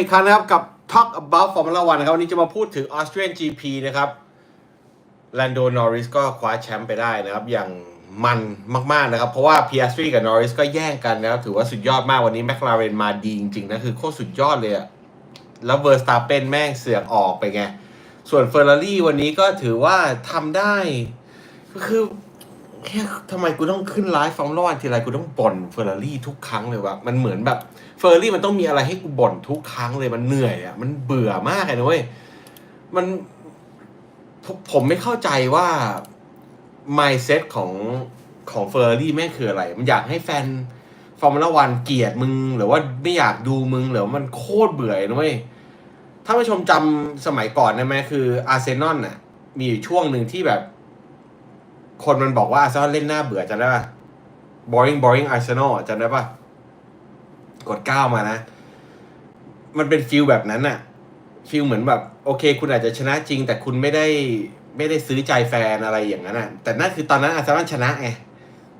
อีกครั้งนะครับกับ Talk about Formula One นะครับวันนี้จะมาพูดถึง Austrian GP นะครับ Lando Norris ก็คว้าแชมป์ไปได้นะครับ อย่างมันมาก ๆ นะครับ เพราะว่า Piastri กับ Norris ก็แย่งกันนะครับ ถือว่าสุดยอดมากวันนี้ McLaren มาดีจริง ๆ นะ คือโคตรสุดยอดเลยอะแล้ว Verstappen แม่งเสือกออกไปไง ส่วน Ferrari วันนี้ก็ถือว่าทำได้ ก็คือ แค่ทำไมกูต้องขึ้นไลฟ์ฟอร์มลวันทีไรกูต้องบ่นเฟอร์รารี่ทุกครั้งเลยวะมันเหมือนแบบเฟอร์รารี่มันต้องมีอะไรให้กูบ่นทุกครั้งเลยมันเหนื่อยอะมันเบื่อมากเลยนะเว้ยมันผมไม่เข้าใจว่า mindset ของของเฟอร์รารี่แม่คืออะไร มันอยากให้แฟนฟอร์มูล่าวันเกลียดมึง หรือว่าไม่อยากดูมึงหรือว่ามันโคตรเบื่อเลยนะเว้ยถ้าผู้ชมจำสมัยก่อนได้ไหมคืออาร์เซนอลน่ะ มีอยู่ช่วงหนึ่งที่แบบ คนมันบอกว่าอาร์เซนอลเล่นหน้าเบื่อจำได้ป่ะ boring boring Arsenal จำได้ป่ะ กดก้ามานะ มันเป็นฟิลแบบนั้นอะฟิลเหมือนแบบ โอเค คุณอาจจะชนะจริง แต่คุณไม่ได้ไม่ได้ซื้อใจแฟนอะไรอย่างนั้นอะแต่นั่นคือตอนนั้นอาร์เซนอลชนะไง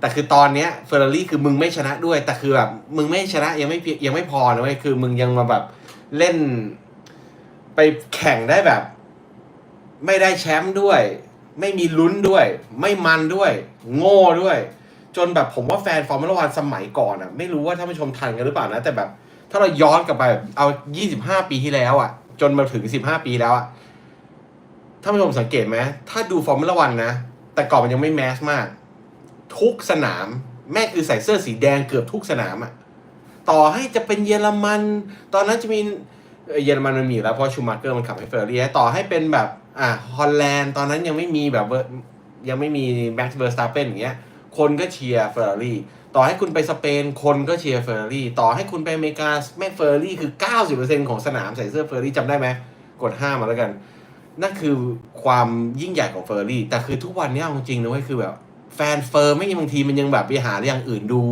แต่คือตอนเนี้ยเฟอร์รารี่คือมึงไม่ชนะด้วย แต่คือแบบมึงไม่ชนะยังไม่ยยังไม่พอนะเว้ยคือมึงยังมาแบบเล่นไปแข่งได้แบบ ไม่ได้แชมป์ด้วย ไม่มีลุ้นด้วย ไม่มันด้วย โง่ด้วย จนแบบผมว่าแฟนฟอร์มูล่าวันสมัยก่อนอะไม่รู้ว่าท่านผู้ชมทันกันหรือเปล่านะ แต่แบบ ถ้าเราย้อนกลับไปแบบเอา 25 ปีที่แล้วอะจนมาถึง 15 ปีแล้วอะท่านผู้ชมสังเกตไหมถ้าดูฟอร์มูล่าวันนะ แต่ก่อนมันยังไม่แมสมาก ทุกสนาม แม่คือใส่เสื้อสีแดงเกือบทุกสนามอะต่อให้จะเป็นเยอรมัน ตอนนั้นจะมี เยอรมันมันมีอยู่แล้วเพราะชูมาร์เกอร์มันขับให้เฟอร์รี่ต่อให้เป็นแบบอ่าฮอลแลนด์ตอนนั้นยังไม่มีแบบยังไม่มีแม็กซ์เวอร์สตาเปนอย่างเงี้ยคนก็เชียร์เฟอร์รี่ต่อให้คุณไปสเปนคนก็เชียร์เฟอร์รี่ต่อให้คุณไปอเมริกาแม่เฟอร์รี่คือ 90%ของสนามใส่เสื้อเฟอร์รี่จำได้ไหมกด5มาแล้วกัน นั่นคือความยิ่งใหญ่ของเฟอร์รี่แต่คือทุกวันนี้จริงๆนะเว้ยคือแบบแฟนเฟอร์ไม่บางทีมันยังแบบไปหาอย่างอื่นดู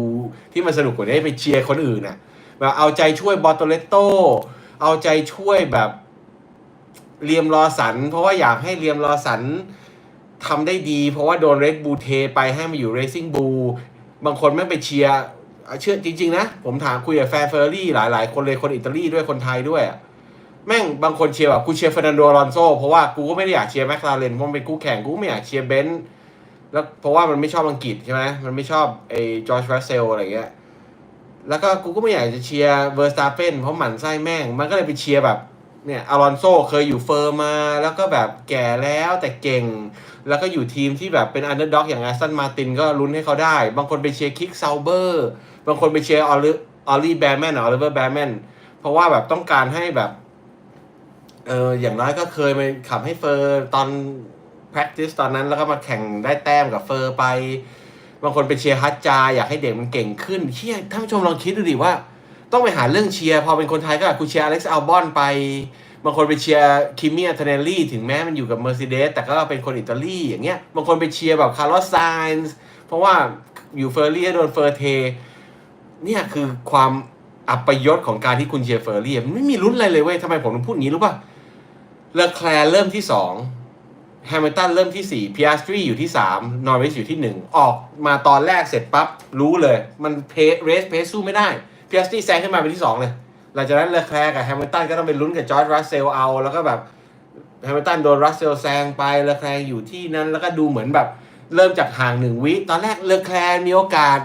ที่มันสนุกกว่านี้ไปเชียร์คนอื่นน่ะแบบเอาใจช่วยบอตโตเลโต เอาใจช่วยแบบเรียมรอสัน เพราะว่าอยากให้เรียมรอสันทำได้ดี เพราะว่าโดนเรดบูเทไปให้มาอยู่เรซิ่งบูบางคนไม่งไปเชียร์เชื่อจริง ๆ นะ ผมถามคุยกับแฟนเฟอร์รี่หลาย ๆ คนเลยคนอิตาลีด้วยคนไทยด้วยแม่งบางคนเชียร์แบบกูเชียร์เฟอร์นันโดลอนโซเพราะว่ากูก็ไม่ได้อยากเชียร์แมคลาเรนเพราะมันเป็นคู่แข่งกูไม่อยากเชียร์เบนซ์แล้วเพราะว่ามันไม่ชอบอังกฤษใช่ไหมมันไม่ชอบไอ้จอร์จรัสเซลอะไรเงี้ย แล้วก็กูก็ไม่อยากจะเชียร์เวอร์สตาเปนเพราะหมั่นไส้แม่ง มันก็เลยไปเชียร์แบบเนี่ยอลอนโซเคยอยู่เฟอร์มา แล้วก็แบบแก่แล้วแต่เก่ง แล้วก็อยู่ทีมที่แบบเป็นอันเดอร์ด็อกอย่างแอสตันมาตินก็ลุ้นให้เขาได้ บางคนไปเชียร์คิกซาเบอร์บางคนไปเชียร์ออลออลลี่แบร์แมนออลิเวอร์แบร์แมนเพราะว่าแบบต้องการให้แบบเอออย่างน้อยก็เคยไปขับให้เฟอร์ตอน practice ตอนนั้นแล้วก็มาแข่งได้แต้มกับเฟอร์ไป บางคนไปเชียร์ฮัตจาอยากให้เด็กมันเก่งขึ้นเชี่ยท่านผู้ชมลองคิดดูดิว่า ต้องไปหาเรื่องเชียร์พอเป็นคนไทยก็กูเชียร์อเล็กซ์อัลบอนไป บางคนไปเชียร์คิมมี่อัลเทเนลลี่ถึงแม้มันอยู่กับเมอร์เซเดสแต่ก็เป็นคนอิตาลีอย่างเงี้ยบางคนไปเชียร์แบบคาร์ลอสไซน์ส์เพราะว่าอยู่เฟอร์รี่โดนเฟอร์เทเนี่ยคือความอัปยศของการที่คุณเชียร์เฟอร์รี่มันไม่มีลุ้นอะไรเลยเว้ยทำไมผมถึงพูดอย่างนี้รู้ป่ะเลอแคลร์เริ่มที่สอง แฮมิลตันเริ่มที่สี่พิอาสตรีอยู่ที่สามนอริสอยู่ที่หนึ่งออกมาตอนแรกเสร็จปั๊บ รู้เลย มันเพเรสเพสสู้ไม่ได้ พิอาสตรีแซงขึ้นมาเป็นที่สองเลย หลังจากนั้นเลอแคลร์กับแฮมิลตันก็ต้องไปลุ้นกับจอร์จรัสเซลเอา แล้วก็แบบแฮมิลตันโดนรัสเซลแซงไปเลอแคลร์อยู่ที่นั้น แล้วก็ดูเหมือนแบบเริ่มจากห่างหนึ่งวิ ตอนแรกเลอแคลร์มีโอกาส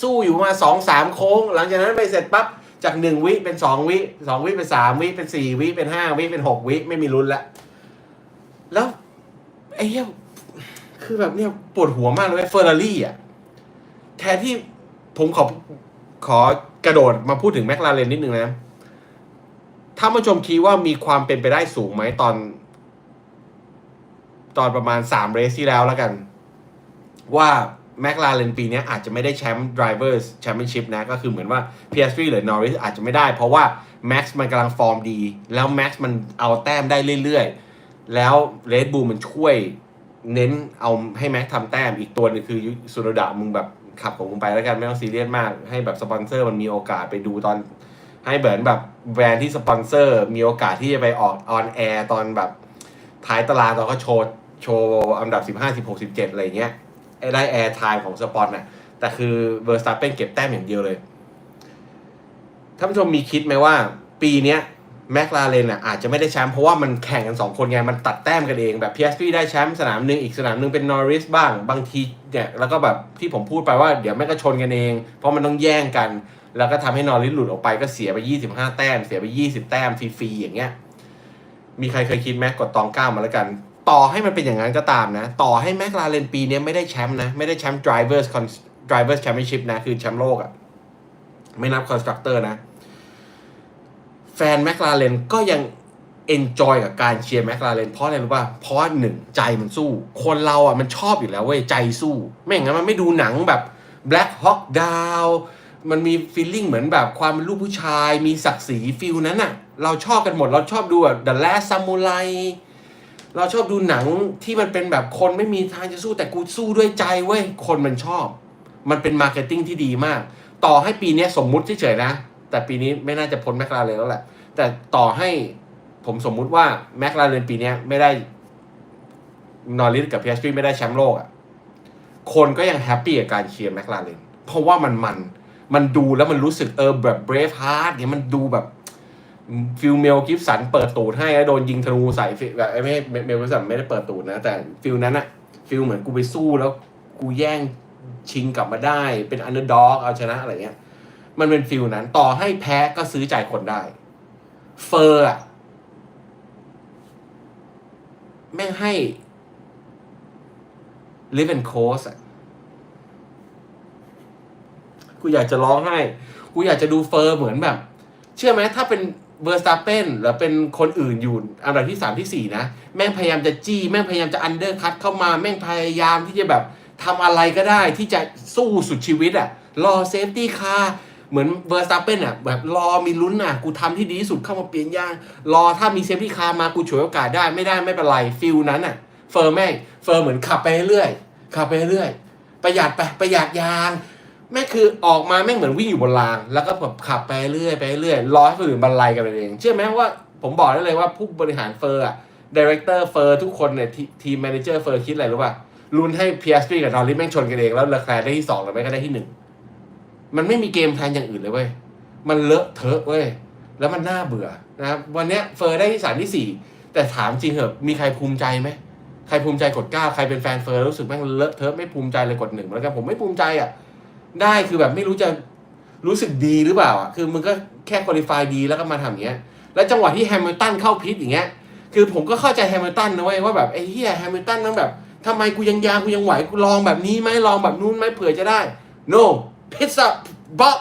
สู้อยู่มาสองสามโค้ง หลังจากนั้นไปเสร็จปั๊บจากหนึ่งวิเป็นสองวิสองวิเป็นสามวิเป็นสี่วิเป็นห้าวิเป็นหกวิไม่มีลุ้นล้วแล้ว อ้เหี้ยคือแบบเนี่ยปวดหัวมากเลยเฟอร์รารี่อะ แทนที่ผมขอขอกระโดดมาพูดถึงแมคลาเรนนิดนึงนะ ถ้ามาชมคิดว่ามีความเป็นไปได้สูงไหมตอน ตอนประมาณสามเรสที่แล้วแล้วกัน ว่าแมคลาเรนปีนี้อาจจะไม่ได้แชมป์ Drivers Championship นะ ก็คือเหมือนว่า PS3 หรือ Norris อาจจะไม่ได้ เพราะว่า Max มันกำลังฟอร์มดี แล้ว Max มันเอาแต้มได้เรื่อยๆ แล้ว Red Bull มันช่วยเน้นเอาให้ Max ทำแต้มอีกตัวหนึงคือสุรดามึงแบบขับของมึงไปแล้วกันไม่ต้องซีเรียสมาก ให้แบบสปอนเซอร์มันมีโอกาสไปดูตอน ให้เหมือนแบบแบรนด์ที่สปอนเซอร์ มีโอกาสที่จะไปออกออนแอร์ตอนแบบท้ายตารางตอนเขาโชว์โชว์อันดับ 15 16 17 อะไรอย่างเงี้ยไอ้ได้แอร์ไทม์ของสปอนน่ะแต่คือเวอร์สตาเปนเก็บแต้มอย่างเดียวเลยท่านผู้ชมมีคิดไหมว่า ปีเนี้ย แมคลาเรนอะอาจจะไม่ได้แชมป์เพราะว่ามันแข่งกัน 2 คนไง มันตัดแต้มกันเองแบบ PSP ได้แชมป์สนามหนึ่งอีกสนามหนึ่งเป็นนอริสบ้างบางทีเนี่ยแล้วก็แบบที่ผมพูดไปว่าเดี๋ยวแม่ก็ชนกันเอง เพราะมันต้องแย่งกัน แล้วก็ทำให้นอริสหลุดออกไปก็เสียไป 25 แต้ม เสียไป 20 แต้มฟรีๆอย่างเงี้ยมีใครเคยคิดไหมกดตองก้ามาแล้วกัน ต่อให้มันเป็นอย่างนั้นก็ตามนะ ต่อให้แมคลาเรนปีนี้ไม่ได้แชมป์นะไม่ได้แชมป์ drivers Con- drivers championship นะคือแชมป์โลกอะไม่นับ constructor นะ ฟนแมคลาเรนก็ยังเอนจอยกับการเชียร์แมคลาเรนเพราะอะไรรู้ป่ะเพราะหนึ่งใจมันสู้ คนเราอะมันชอบอยู่แล้วเว้ยใจสู้ ไม่อย่างนั้นมันไม่ดูหนังแบบ Black Hawk Down มันมีฟีลลิ่งเหมือนแบบความเป็นลูกผู้ชาย มีศักดิ์ศรีฟิลนั้นอะ เราชอบกันหมดเราชอบดูแบบ The Last Samurai เราชอบดูหนังที่มันเป็นแบบคนไม่มีทางจะสู้แต่กูสู้ด้วยใจเว้ยคนมันชอบ มันเป็นมาร์เก็ตติ้งที่ดีมาก ต่อให้ปีนี้สมมุติเฉยๆนะ แต่ปีนี้ไม่น่าจะพ้นแมคลาเรนแล้วแหละ แต่ต่อให้ผมสมมุติว่าแมคลาเรนปีนี้ไม่ได้นอริสกับเพีเอสไม่ได้แชมป์โลกอะ่ะคนก็ยังแฮปปี้กับการเชียร์แมคลาเรนเพราะว่ามันมันมันดูแล้วมันรู้สึกเออแบบเบรฟฮาร์ดเนี่ยมันดูแบบฟิลเมลกิฟสันเปิดตูดให้แล้วโดนยิงธนูใส่แบบไม่ไม่เมลกิฟสันไม่ได้เปิดตูดนะ แต่ฟิลนั้นอะฟิลเหมือนกูไปสู้แล้วกูแย่งชิงกลับมาได้เป็นอันเดอร์ด็อกเอาชนะอะไรเงี้ย มันเป็นฟิลนั้น ต่อให้แพ้ก็ซื้อใจคนได้ เฟอร์อะแม่งให้ live and coast อะกูอยากจะร้องไห้ กูอยากจะดูเฟอร์เหมือนแบบ เชื่อไหมถ้าเป็นเวอร์สตาเปนหรือเป็นคนอื่นอยู่อันดับที่สามที่สี่นะ แม่งพยายามจะจี้ แม่งพยายามจะอันเดอร์คัตเข้ามา แม่งพยายามที่จะแบบทำอะไรก็ได้ที่จะสู้สุดชีวิตอะรอเซฟตี้คาร์ เหมือนเวอร์สตาเปนอะแบบรอมีลุ้นอะกูทำที่ดีที่สุดเข้ามาเปลี่ยนยาง รอถ้ามีเซฟตี้คามากูฉวยโอกาสได้ไม่ได้ไม่เป็นไรฟิลนั้นอะเฟอร์แม่งเฟอร์เหมือนขับไปเรื่อยขับไปเรื่อยประหยัดไปประหยัดยางแม่คือออกมาแม่งเหมือนวิ่งอยู่บนราง แล้วก็แบบขับไปเรื่อยไปเรื่อยรอให้คนอื่นบรรลัยกันเองเชื่อไหมว่าผมบอกได้เลยว่าผู้บริหารเฟอร์อะดีเรคเตอร์เฟอร์ทุกคนเนี่ยทีมแมเนเจอร์เฟอร์คิดอะไรรู้ป่ะลุ้นให้พีเอสพีกับนอริสแม่งชนกันเองแล้วเลอแคลร์ได้ที่สองหรือไม่ก็ได้ที่หนึ่ง มันไม่มีเกมแพลนอย่างอื่นเลยเว้ย มันเลอะเทอะเว้ย แล้วมันน่าเบื่อนะครับ วันนี้เฟอร์ได้ที่สามที่สี่แต่ถามจริงเหอะมีใครภูมิใจไหมใครภูมิใจกดเก้าใครเป็นแฟนเฟอร์รู้สึกแม่งเลอะเทอะไม่ภูมิใจเลยกดหนึ่งแล้วกันผมไม่ภูมิใจอะ ได้คือแบบไม่รู้จะรู้สึกดีหรือเปล่าอะ คือมึงก็แค่คุริฟายดีแล้วก็มาทำอย่างเงี้ย แล้วจังหวะที่แฮมิลตันเข้าพิษอย่างเงี้ย คือผมก็เข้าใจแฮมิลตันนะเว้ยว่าแบบไอ้เฮียแฮมิลตันนั่งแบบทำไมกูยังยางกูยังไหวกูลองแบบนี้ไหมลองแบบนู้นไหมเผื่อจะได้ no pits up box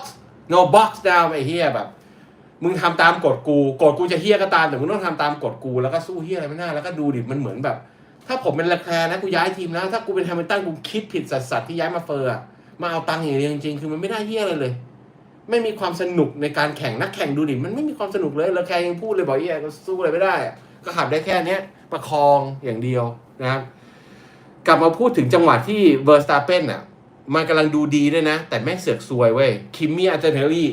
no box down ไอ้เฮียแบบ มึงทำตามกฎกูกฎกูจะเฮียก็ตามแต่มึงต้องทำตามกฎกูแล้วก็สู้เฮียอะไรไม่ได้แล้วก็ดูดิมันเหมือนแบบ ถ้าผมเป็นแลคแคร์นะกูย้ายทีมแล้วถ้ากูเป็นแฮมิลตันกูคิดผิดสัสๆที่ย้ายมาเฟอร์มาเอาตังค์อย่างเดียวจริงๆคือมันไม่ได้เฮียอะไรเลยไม่มีความสนุกในการแข่งนักแข่งดูดิมันไม่มีความสนุกเลยแล้วแค่ยังพูดเลยบอกเฮียก็สู้อะไรไม่ได้ ก็ขับได้แค่เนี้ยประคองอย่างเดียวนะครับ กลับมาพูดถึงจังหวะที่เวอร์สตาเป้นอะ มันกำลังดูดีด้วยนะ แต่แม่งเสือกซวยเว้ยคิมมี่อาร์เจนเทอรี่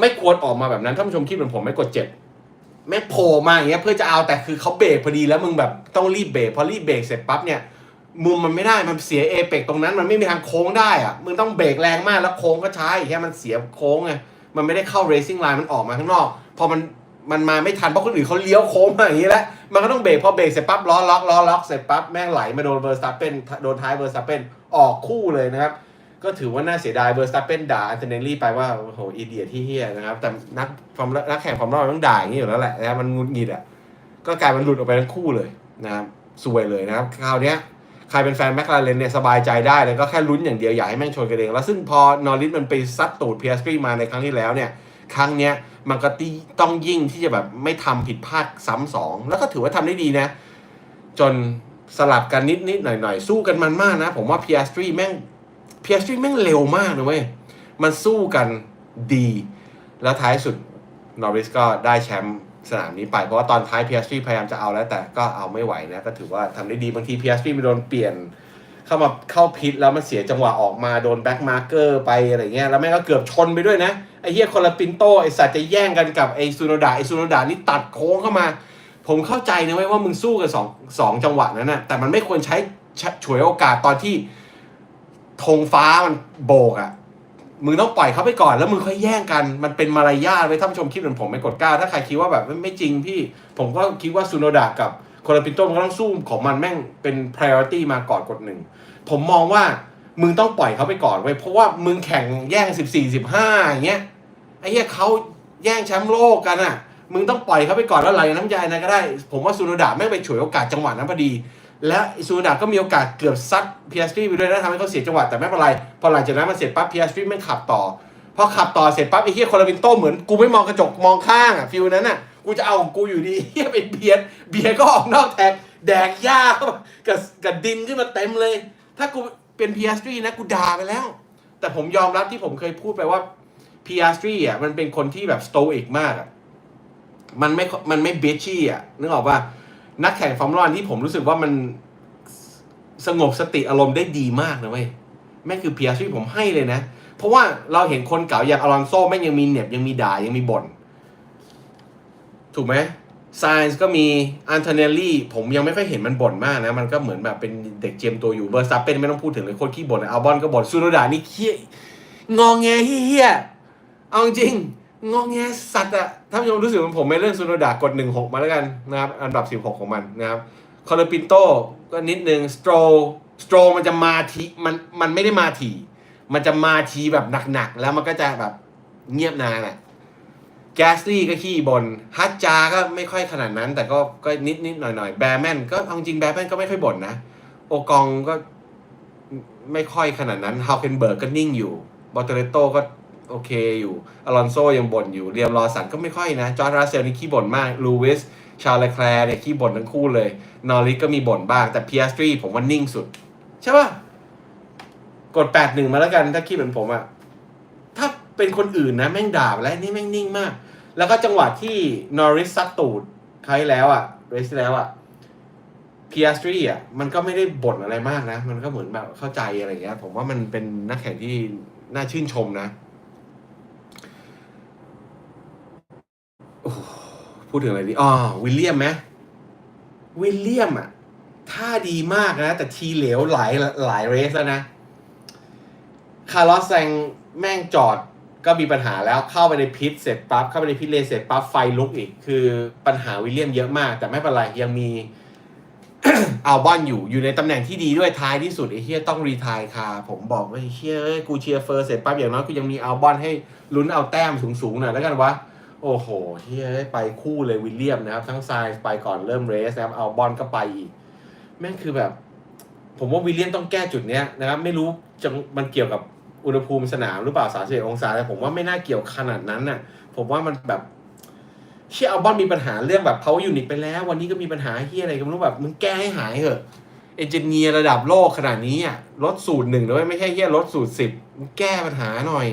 ไม่ควรออกมาแบบนั้นท่านผู้ชมคิดเหมือนผมไม่กดเจ็บแม่งโผล่มาอย่างเงี้ยเพื่อจะเอาแต่คือเขาเบรกพอดีแล้วมึงแบบต้องรีบเบรกพอรีบเบรกเสร็จปั๊บเนี่ยมุมมันไม่ได้มันเสียเอเปกตรงนั้น มันไม่มีทางโค้งได้อะมึงต้องเบรกแรงมากแล้วโค้งก็ช้าอีกแค่มันเสียโค้งไงมันไม่ได้เข้าเรซิ่งไลน์มันออกมาข้างนอกพอมันมันมาไม่ทันเพราะคนอื่นเขาเลี้ยวโค้งมาอย่างนี้แล้วมันก็ต้องเบรกพอเบรกเสร็จปั๊บล้อล็อกล้อล็อกเสร็จปั๊บแม่งไหลมาโดนเบอร์สตาเปนโดนท้ายเบอร์สตาเปน ออกคู่เลยนะครับ ก็ถือว่าน่าเสียดายเบอร์สตาเปนด่าอันเทเนลลี่ไปว่าโอ้โหอีเดียที่เฮียนะครับ แต่นักความนักแข่งความรอดต้องด่าอย่างนี้อยู่แล้วแหละนะมันงุนงิดอะก็กลายเป็นหลุดออกไปทั้งคู่เลยนะครับสวยเลยนะครับคราวเนี้ยใครเป็นแฟนแมคลาเรนเนี่ยสบายใจได้เลยก็แค่ลุ้นอย่างเดียวอย่าให้แม่งชนกันเองแล้วซึ่งพอนอริสมันไปซัดตูดเพียสตรีมาในครั้งที่แล้วเนี่ยครั้งเนี้ยมันก็ตีต้องยิ่งที่จะแบบไม่ทำผิดพลาดซ้ำสองแล้วก็ถือว่าทำได้ดีนะ จน สลับกันนิดนิดหน่อยหน่อยสู้กันมันมากนะ ผมว่าพียสตรีแม่งพียสตรีแม่งเร็วมากนะเว้ย มันสู้กันดี แล้วท้ายสุดนอริสก็ได้แชมป์สนามนี้ไป เพราะว่าตอนท้ายพียสตรีพยายามจะเอาแล้ว แต่ก็เอาไม่ไหวนะ ก็ถือว่าทำได้ดีบางทีพียสตรีไปโดนเปลี่ยน เข้ามาเข้าพิษแล้วมันเสียจังหวะออกมาโดนแบ็กมาร์เกอร์ไปอะไรเงี้ยแล้วแม่งก็เกือบชนไปด้วยนะไอ้เฮียคนละปินโตไอ้สัตว์จะแย่งกันกับไอ้ซูโนดาไอ้ซูโนดานี่ตัดโค้งเข้ามา ผมเข้าใจนะเว้ยว่ามึงสู้กันสองสองจังหวะนั้นนะแต่มันไม่ควรใช้ฉวยโอกาสตอนที่ธงฟ้ามันโบกอะมึงต้องปล่อยเขาไปก่อนแล้วมึงค่อยแย่งกันมันเป็นมารยาทไว้ท่านผู้ชมคิดเหมือนผมไม่กดกล้า ถ้าใครคิดว่าแบบไม่ไม่จริงพี่ ผมก็คิดว่าซูโนดะกับโคลาปินโตมันก็ต้องสู้ของมันแม่งเป็น priority มาก่อนกดหนึ่งผมมองว่ามึงต้องปล่อยเขาไปก่อนไว้เพราะว่ามึงแข่งแย่งสิบสี่สิบห้าอย่างเงี้ยไอ้เหี้ยเขาแย่งแชมป์โลกกันอะ มึงต้องปล่อยเขาไปก่อนแล้วไหลน้ำใจนะก็ได้ ผมว่าซูโนดะไม่ไปฉวยโอกาสจังหวะนั้นพอดี และซูโนดะก็มีโอกาสเกือบซัดพีเอสตรีไปด้วยนะทำให้เขาเสียจังหวะแต่ไม่เป็นไรพอหลังจากนั้นมันเสร็จปั๊บพีเอสตรีไม่ขับต่อพอขับต่อเสร็จปั๊บไอ้เหี้ยโคลาวินโตเหมือนกูไม่มองกระจกมองข้างอะฟิลนั้นอะกูจะเอาของกูอยู่ดีเหี้ยเป็นเบียร์เบียร์ก็ออกนอกแท็กแดกหญ้ากับกับดินขึ้นมาเต็มเลย ถ้ากูเป็นพีเอสตรีนะกูด่าไปแล้ว แต่ผมยอมรับที่ผมเคยพูดไปว่าพีอาสตรีอะมันเป็นคนที่แบบสโตอิกมากอะ มันไม่มันไม่เบชชี่อะนึกออกป่ะนักแข่งฟอร์มูล่าที่ผมรู้สึกว่ามันสงบสติอารมณ์ได้ดีมากนะเว้ยแม่คือเพีอาร์สตรีผมให้เลยนะ เพราะว่าเราเห็นคนเก่าอย่างอลอนโซ่แม่ยังมีเหน็บยังมีด่ายังมีบ่นถูกไหมไซน์ก็มีอันเทเนลลี่ผมยังไม่ค่อยเห็นมันบ่นมากนะ มันก็เหมือนแบบเป็นเด็กเจียมตัวอยู่เบอร์ซัปเป็นไม่ต้องพูดถึงเลยโคตรขี้บ่นอัลบอนก็บ่นซูโนดานี่เคี้ยงองแงเฮี้ยเอาจริงงองแงสัตว์อะ ถ้าผู้ชมรู้สึกเหมือนผมไม่เรื่องซูโนดากดหนึ่งหกมาแล้วกันนะครับอันดับสิบหกของมันนะครับคอร์ปินโตก็นิดนึงสโตรสโตรมันจะมาทีมันมันไม่ได้มาทีมันจะมาทีแบบหนักๆ แล้วมันก็จะแบบเงียบนานอะแกสลี่ก็ขี้บนฮัตจาก็ไม่ค่อยขนาดนั้น แต่ก็ก็นิดนิดหน่อยหน่อยแบร์แมนก็เอาจริงแบร์แมนก็ไม่ค่อยบ่นนะ โอกองก็ไม่ค่อยขนาดนั้นฮาวเคนเบิร์กก็นิ่งอยู่บอตเตเรโตก็ โอเคอยู่ อลอนโซยังบ่นอยู่ เรียมรอสันก็ไม่ค่อยนะ จอร์ดรัสเซลนี่ขี้บ่นมาก ลูวิส ชาร์ลแคลร์เนี่ยขี้บ่นทั้งคู่เลย นอริสก็มีบ่นบ้าง แต่พีอสตรีผมว่านิ่งสุด ใช่ป่ะ กดแปดหนึ่งมาแล้วกัน ถ้าคิดเหมือนผมอะถ้าเป็นคนอื่นนะ แม่งด่าแล้วนี่แม่งนิ่งมาก แล้วก็จังหวะที่นอริสซัดตูดใครแล้วอะเรสแล้วอะพีอาร์สตรีอะมันก็ไม่ได้บ่นอะไรมากนะ มันก็เหมือนแบบเข้าใจอะไรอย่างเงี้ยผมว่ามันเป็นนักแข่งที่น่าชื่นชมนะโอ้โห พูดถึงอะไรดีอ๋อวิลเลียมไหมวิลเลียมอะท่าดีมากนะ แต่ทีเหลวหลายหลายเรสแล้วนะ คาร์ลอสแซงแม่งจอดก็มีปัญหาแล้วเข้าไปในพิษเสร็จปั๊บเข้าไปในพิษเลนเสร็จปั๊บไฟลุกอีก คือปัญหาวิลเลียมเยอะมาก แต่ไม่เป็นไร ยังมีอัลบอนอยู่อยู่ในตำแหน่งที่ดีด้วยท้ายที่สุดไอ้เฮียต้องรีทายคาผมบอกว่าไอ้เฮียกูเชียร์เฟอร์เสร็จปั๊บอย่างน้อยกูยังมีอัลบอนให้ลุ้นเอาแต้มสูงๆหน่อยแล้วกันวะ โอ้โหเฮียเอ้ยไปคู่เลยวิลเลียมนะครับ ทั้งซน์ไปก่อนเริ่มเรสนะครับอัลบอนก็ไปอีก แม่งคือแบบ ผมว่าวิลเลียมต้องแก้จุดเนี้ยนะครับ ไม่รู้จะมันเกี่ยวกับอุณหภูมิสนามหรือเปล่า31องศาแต่ผมว่าไม่น่าเกี่ยวขนาดนั้นน่ะ ผมว่ามันแบบเชี่ยอัลบอนมีปัญหาเรื่องแบบ power unit ไปแล้ว วันนี้ก็มีปัญหาเฮียอะไรก็ไม่รู้แบบมึงแก้ให้หายเถอะเอนจิเนียร์ระดับโลกขนาดนี้อะลดสูตรหนึ่งด้วยไม่ใช่เฮียลดสูตรสิบมึงแก้ปัญหาหน่อย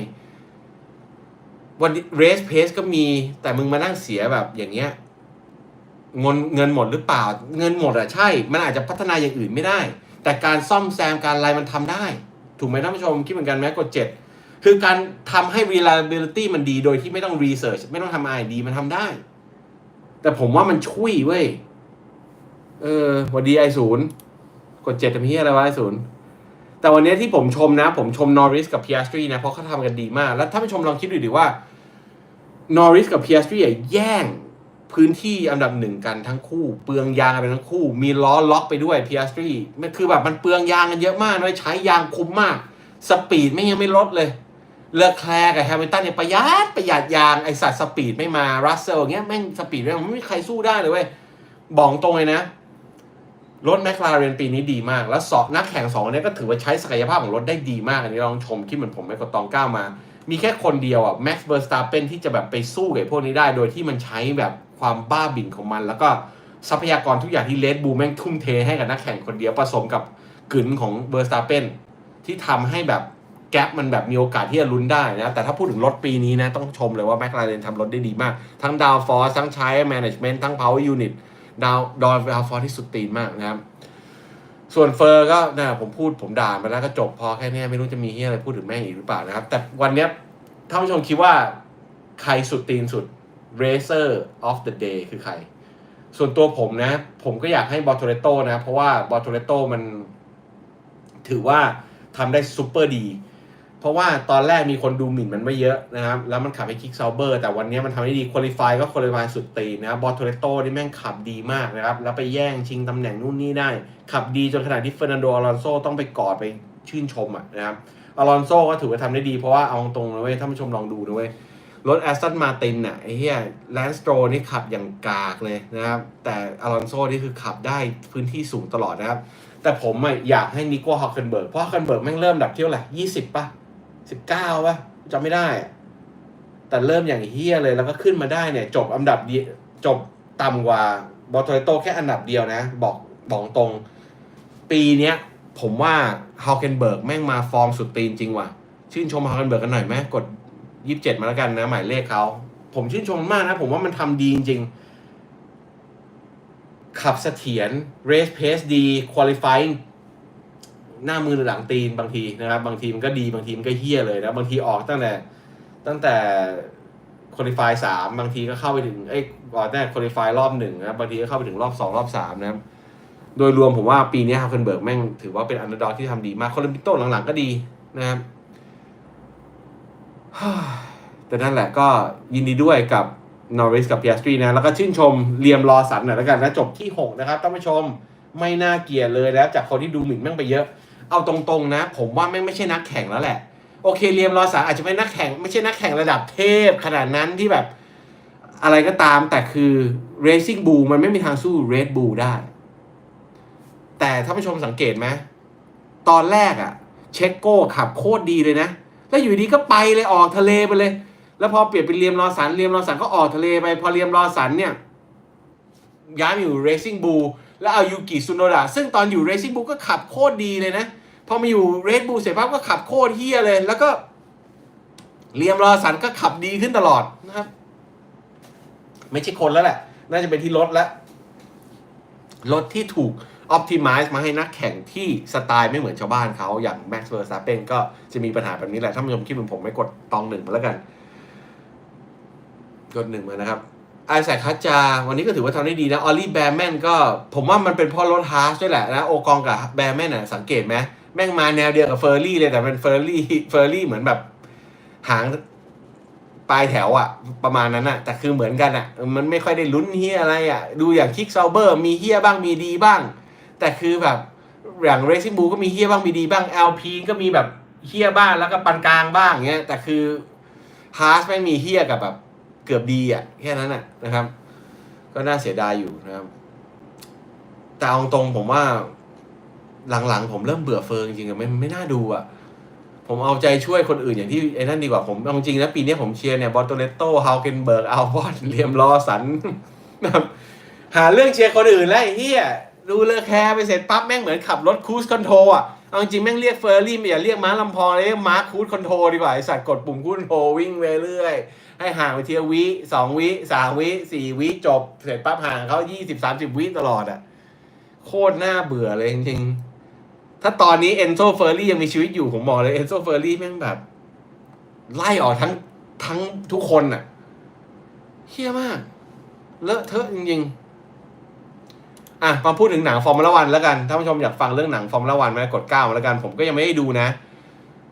วันเรสเพสก็มี แต่มึงมานั่งเสียแบบอย่างเงี้ยเงินเงินหมดหรือเปล่า เงินหมดอะใช่ มันอาจจะพัฒนาอย่างอื่นไม่ได้ แต่การซ่อมแซมการอะไรมันทำได้ ถูกไหมท่านผู้ชมคิดเหมือนกันไหมกดเจ็ดคือการทำให้ reliability มันดีโดยที่ไม่ต้อง research ไม่ต้องทำ R&D มันทำได้ แต่ผมว่ามันช่วยเว้ย เออวันดีไอศูนย์กดเจ็ดทำเฮียอะไรวะไอศูนย์แต่วันนี้ที่ผมชมนะ ผมชมนอริสกับพีอาร์สตรีนะ เพราะเขาทำกันดีมาก แล้วท่านผู้ชมลองคิดดูดิว่า นอริสกับพีอาร์สตรีแย่งพื้นที่อันดับหนึ่งกันทั้งคู่ เปลืองยางกันไปทั้งคู่ มีล้อล็อกไปด้วยพีอาร์สตรีมันคือแบบมันเปลืองยางกันเยอะมากเลยใช้ยางคุ้มมาก สปีดไม่ยังไม่ลดเลยเลอแคลร์กับแฮมิลตันเนี่ยประหยัดประหยัดยางไอสัตว์สปีดไม่มารัสเซลอย่างเงี้ยแม่งสปีดแม่งไม่มีใครสู้ได้เลยเว้ยบอกตรงเลยนะรถแมคลาเรนปีนี้ดีมาก แล้วสองนักแข่งสองคนนี้ก็ถือว่าใช้ศักยภาพของรถได้ดีมาก อันนี้ลองชมคิดเหมือนผมไหมกดตองก้าวมา มีแค่คนเดียวอะแม็กซ์เบอร์สตาเปนที่จะแบบไปสู้กับพวกนี้ได้ โดยที่มันใช้แบบความบ้าบิ่นของมัน แล้วก็ทรัพยากรทุกอย่างที่เลดบูแม่งทุ่มเทให้กับนักแข่งคนเดียวผสมกับกึนของเบอร์สตาเปนที่ทำให้แบบแกลมันแบบมีโอกาสที่จะลุ้นได้นะ แต่ถ้าพูดถึงรถปีนี้นะ ต้องชมเลยว่าแมคลาเรนทำรถได้ดีมาก ทั้งดาวฟอร์ทั้งใช้แมネจเมนต์ทั้งพาวเวอร์ยูนิตดาวดาวดาวฟอร์ที่สุดตีนมากนะครับ ส่วนเฟอร์ก็นะผมพูดผมด่ามาแล้วก็จบพอแค่นี้ไม่รู้จะมีเฮียอะไรพูดถึงแม่งอีกหรือเปล่านะครับ แต่วันนี้ท่านผู้ชมคิดว่าใครสุดตีนสุด Racer of the day คือใคร ส่วนตัวผมนะ ผมก็อยากให้บอทเรโตนะ เพราะว่าบอทเรโตมันถือว่าทำได้ซูเปอร์ดี เพราะว่าตอนแรกมีคนดูหมิ่นมันไม่เยอะนะครับ แล้วมันขับให้คิกซาวเบอร์แต่วันนี้มันทำได้ดีคุริฟายก็คุริฟายสุดตีนนะครับบอทโตเรโตนี่แม่งขับดีมากนะครับ แล้วไปแย่งชิงตำแหน่งนู่นนี่ได้ ขับดีจนขนาดที่เฟอร์นันโดอลอนโซต้องไปกอดไปชื่นชมอะนะครับอลอนโซก็ถือว่าทำได้ดีเพราะว่าเอาตรงนะเว้ยท่านผู้ชมลองดูนะเว้ยรถแอสตันมาตินน่ะไอ้เหี้ยแลนสโตรนี่ขับอย่างกากเลยนะครับ แต่อลอนโซนี่คือขับได้พื้นที่สูงตลอดนะครับ แต่ผมอะอยากให้นิโก้ฮอกเคนเบิร์กเพราะฮอกเคนเบิร์กแม่งเริ่มดับเที่ยวแหละยี่สิบป่ะ สิบเก้าป่ะจำไม่ได้ แต่เริ่มอย่างเฮี้ยเลยแล้วก็ขึ้นมาได้เนี่ย จบอันดับดีจบต่ำกว่าบอโตโตแค่อันดับเดียวนะ บอกบอกตรง ปีเนี้ย ผมว่าฮอกเคนเบิร์กแม่งมาฟอร์มสุดตีนจริงว่ะ ชื่นชมฮอกเคนเบิร์กกันหน่อยไหมกดยี่สิบเจ็ดมาแล้วกันนะ หมายเลขเขาผมชื่นชมมากนะ ผมว่ามันทำดีจริงขับเสถียรเรสเพสดีคุริฟาย หน้ามือหรือหลังตีนบางทีนะครับ บางทีมันก็ดีบางทีมันก็เฮี้ยเลยนะบางทีออกตั้งแต่ตั้งแต่คุริฟายสามบางทีก็เข้าไปถึงเอ้ยก่อนแต่คุริฟายรอบหนึ่งนะบางทีก็เข้าไปถึงรอบสองรอบสามนะครับโดยรวมผมว่าปีนี้ฮาร์เคนเบิร์กแม่งถือว่าเป็นอันเดอร์ด็อที่ทำดีมากโคลัมบิโต้หลังๆก็ดีนะครับแต่นั่นแหละก็ยินดีด้วยกับนอริสกับ p ี a สตรีนะ แล้วก็ชื่นชมเลียมรอสันหน่อยแล้วกันนะจบที่ 6 นะครับท่านผู้ชมไม่น่าเกลียดเลยแล้วจากคนที่ดูหมิ่นแม่งไปเยอะ เอาตรงๆนะ ผมว่าแม่ไม่ใช่นักแข่งแล้วแหละ โอเคเลียมรอสันอาจจะไม่นักแข่ง ไม่ใช่นักแข่งระดับเทพขนาดนั้นที่แบบอะไรก็ตามแต่คือ Racing Bull มันไม่มีทางสู้ Red Bull ได้ แต่ท่านผู้ชมสังเกตไหมตอนแรกอะเช็คโก้ขับโคตรดีเลยนะ แล้วอยู่ดีก็ไปเลยออกทะเลไปเลย แล้วพอเปลี่ยนเป็นเรียมรอสันเรียมรอสันก็ออกทะเลไป พอเรียมรอสันเนี่ยย้ายอยู่ Racing Bull แล้วเอายูกิซุโนดะซึ่งตอนอยู่ Racing Bull ก็ขับโคตรดีเลยนะ พอมาอยู่ Red Bull เสร็จปั๊บก็ขับโคตรเฮี้ยเลย แล้วก็เรียมรอสันก็ขับดีขึ้นตลอดนะครับ ไม่ใช่คนแล้วแหละ น่าจะเป็นที่รถแล้วรถที่ถูก optimize มาให้นักแข่งที่สไตล์ไม่เหมือนชาวบ้านเขาอย่าง Max Verstappen ก็จะมีปัญหาแบบนี้แหละ ถ้าผู้ชมคิดเหมือนผมไม่กดตองหนึ่งมาแล้วกัน กดหนึ่งมานะครับ ไอแซคคัจจา วันนี้ก็ถือว่าทำได้ดีนะ ออลลี่แบร์แมนก็ ผมว่ามันเป็นเพราะรถฮาร์ชด้วยแหละนะ โอกองกับแบร์แมนน่ะสังเกตไหมแม่งมาแนวเดียวกับเฟอร์รี่เลยแต่เป็นเฟอร์รี่เฟอร์รี่เหมือนแบบหางปลายแถวอะประมาณนั้นอะแต่คือเหมือนกันอะมันไม่ค่อยได้ลุ้นเฮียอะไรอะดูอย่างคิกซาวเบอร์มีเฮียบ้างมีดีบ้าง แต่คือแบบอย่างเรซิ่งบูก็มีเฮียบ้างมีดีบ้าง LP ก็มีแบบเฮียบ้างแล้วก็ปานกลางบ้างเงี้ยแต่คือฮาร์สไม่มีเฮียกับแบบ เกือบดีอะแค่นั้นอะนะครับ ก็น่าเสียดายอยู่นะครับ แต่เอาตรงผมว่า หลังๆ ผมเริ่มเบื่อเฟิร์นจริงๆไม่ไม่น่าดูอะ ผมเอาใจช่วยคนอื่นอย่างที่ไอ้นั่นดีกว่าผมเอาจริงๆนะปีนี้ผมเชียร์เนี่ยบอตโตเลตโต้ฮาวเกนเบิร์กอัลวอนเลียมลอสันนะครับหาเรื่องเชียร์คนอื่นแล้วไอ้เหี้ยดูเลอแคร์ไปเสร็จปั๊บแม่งเหมือนขับรถคูสคอนโทรอะเอาจริงแม่งเรียกเฟอร์รี่อย่าเรียกม้าลำพองเลยเรียกม้าคูสคอนโทรดีกว่าไอสัตว์กดปุ่มคูสคอนโทรวิ่งไปเรื่อย ให้ห่างไปเทียวิสองวิสามวิสี่วิจบ เสร็จปั๊บห่างเขายี่สิบสามสิบวิตลอดอะ โคตรน่าเบื่อเลยจริงๆ ถ้าตอนนี้เอนโซเฟอร์รี่ยังมีชีวิตอยู่ผมบอกเลยเอนโซเฟอร์รี่แม่งแบบ ไล่ออกทั้งทั้งทุกคนอะเฮี้ยมาก เลอะเทอะจริงๆอะมาพูดถึงหนังฟอร์มูล่าวันแล้วกันถ้าผู้ชมอยากฟังเรื่องหนังฟอร์มูล่าวันมากดเก้ามาแล้วกัน ผมก็ยังไม่ได้ดูนะ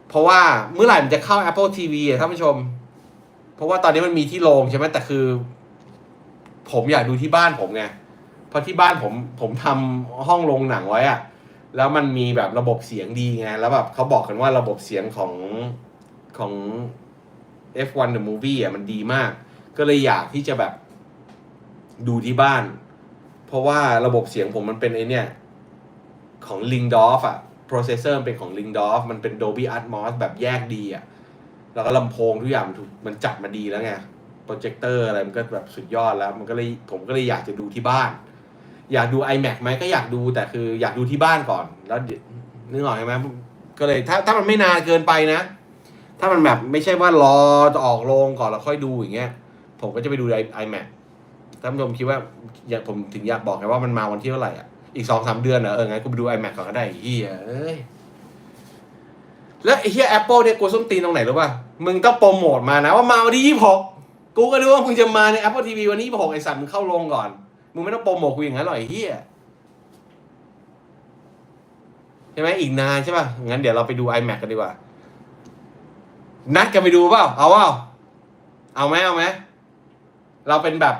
เพราะว่าเมื่อไหร่มันจะเข้า Apple TV อะท่านผู้ชม เพราะว่าตอนนี้มันมีที่โรงใช่ไหมแต่คือ ผมอยากดูที่บ้านผมไงเพราะที่บ้านผมผมทำห้องโรงหนังไว้อะแล้วมันมีแบบระบบเสียงดีไงแล้วแบบเขาบอกกันว่าระบบเสียงของของ F1 The Movie อะมันดีมาก ก็เลยอยากที่จะแบบดูที่บ้าน เพราะว่าระบบเสียงผมมันเป็นไอเนี่ย ของ Lingdorf อะ processor มันเป็นของ Lingdorf มันเป็น Dolby Atmos แบบแยกดีอะ แล้วก็ลำโพงทุกอย่างมันถูกมันจัดมาดีแล้วไงโปรเจคเตอร์อะไรมันก็แบบสุดยอดแล้ว มันก็เลยผมก็เลยอยากจะดูที่บ้าน อยากดู iMac ไหมก็อยากดูแต่คืออยากดูที่บ้านก่อน แล้วนึกออกไหมก็เลยถ้าถ้ามันไม่นานเกินไปนะ ถ้ามันแบบไม่ใช่ว่ารอจะออกโรงก่อนแล้วค่อยดูอย่างเงี้ย ผมก็จะไปดูใน iMac ท่านผู้ชมคิดว่าอยากผมถึงอยากบอกไงว่ามันมาวันที่เท่าไหร่อะอีกสองสามเดือนเหรอเอองั้นกูไปดู iMac ก่อนก็ได้เฮียเอ้ย แล้วไอ้เฮีย Apple เนี่ยกูส้มตีนตรงไหนรู้ป่ะ มึงต้องโปรโมทมานะว่ามาวันที่ยี่หกกูก็รู้ว่ามึงจะมาใน Apple TV วันที่ยี่หกไอ้สัตว์มึงเข้าโรงก่อน มึงไม่ต้องโปรโมทกูอย่างนั้นหรอกไอ้เฮียใช่ไหมอีกนานใช่ป่ะ งั้นเดี๋ยวเราไปดู iMac กันดีกว่า นัดกันไปดูเปล่า เอาเปล่า เอาไหมเอาไหม เราเป็นแบบ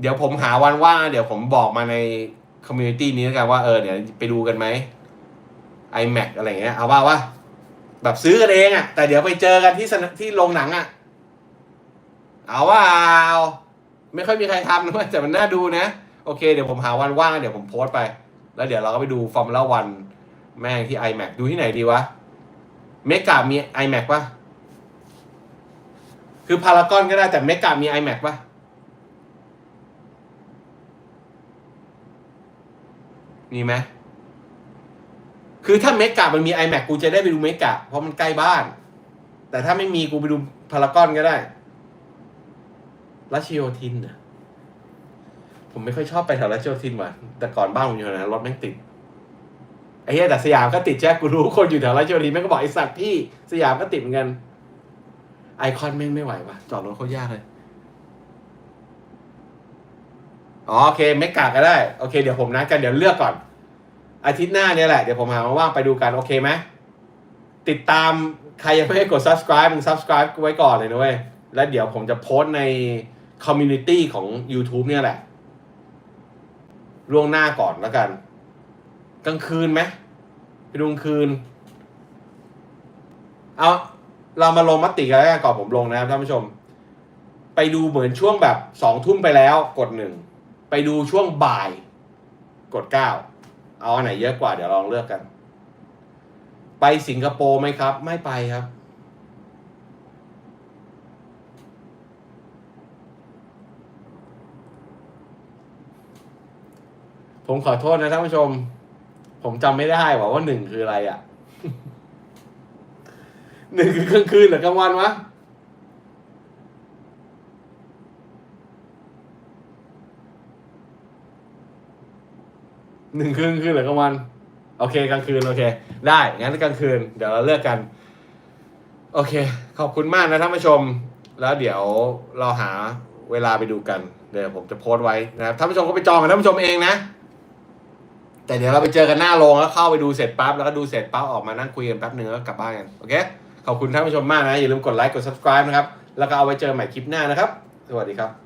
เดี๋ยวผมหาวันว่างเดี๋ยวผมบอกมาในคอมมูนิตี้นี้แล้วกันว่าเออเดี๋ยวไปดูกันไหม iMac อะไรเงี้ย เอาเปล่าวะ แบบซื้อกันเองอะ่ะ แต่เดี๋ยวไปเจอกันที่ที่โรงหนังอะ่ะ เอาว่าเอาไม่ค่อยมีใครทำนะแต่มันน่าดูนะ โอเค เดี๋ยวผมหาวันว่างเดี๋ยวผมโพสต์ไป แล้วเดี๋ยวเราก็ไปดูฟอร์มูล่าวันแม่งที่ iMac ดูที่ไหนดีวะ เมกามี iMac ปะคือพารากอนก็ได้แต่เมกามี iMac ปะมีไหม คือถ้าเมกามันมี iMac กูจะได้ไปดูเมกาเพราะมันใกล้บ้าน แต่ถ้าไม่มีกูไปดูพารากอนก็ได้รัชโยธินนะผมไม่ค่อยชอบไปแถวรัชโยธินว่ะแต่ก่อนบ้านผมอยู่แถวนั้นรถแม่งติดไอ้เหี้ยแต่สยามก็ติดแจ๊กกูรู้คนอยู่แถวราชบุรีแม่งก็บอกไอ้สัตว์พี่สยามก็ติดเหมือนกัน ไอคอนแม่งไม่ไหวว่ะจอดรถเขายากเลยอ๋อโอเคไม่กาก็ได้ โอเค เดี๋ยวผมนัดกันเดี๋ยวเลือกก่อน อาทิตย์หน้าเนี่ยแหละ เดี๋ยวผมหาว่างไปดูกัน โอเคไหมติดตามใครยังไม่ได้กด subscribe มึง subscribe ไว้ก่อนเลยนะเว้ย แล้วเดี๋ยวผมจะโพสต์ใน community ของ YouTube เนี่ยแหละ ล่วงหน้าก่อนแล้วกัน กลางคืนไหมไปดูกลางคืน เอาเรามาลงมติกันแล้วกันก่อนผมลงนะครับท่านผู้ชม ไปดูเหมือนช่วงแบบสองทุ่มไปแล้ว กดหนึ่ง ไปดูช่วงบ่าย กดเก้า เอาอันไหนเยอะกว่าเดี๋ยวลองเลือกกัน ไปสิงคโปร์ไหมครับ ไม่ไปครับ ผมขอโทษนะท่านผู้ชม ผมจำไม่ได้ว่าว่าหนึ่งคืออะไรอะหนึ่งคือกลางคืนหรือกลางวันวะ หนึ่งคืนคืนหรือกลางวัน โอเคกลางคืนโอเค ได้งั้นกลางคืน เดี๋ยวเราเลือกกัน โอเค ขอบคุณมากนะท่านผู้ชม แล้วเดี๋ยวเราหาเวลาไปดูกัน เดี๋ยวผมจะโพสต์ไว้นะครับท่านผู้ชมก็ไปจองกันท่านผู้ชมเองนะ แต่เดี๋ยวเราไปเจอกันหน้าโรงแล้วเข้าไปดูเสร็จปั๊บแล้วก็ดูเสร็จปั๊บออกมานั่งคุยกันแป๊บหนึ่งแล้วกลับบ้านกันโอเคขอบคุณท่านผู้ชมมากนะอย่าลืมกดไลค์กด subscribe นะครับแล้วก็เอาไว้เจอใหม่คลิปหน้านะครับ สวัสดีครับ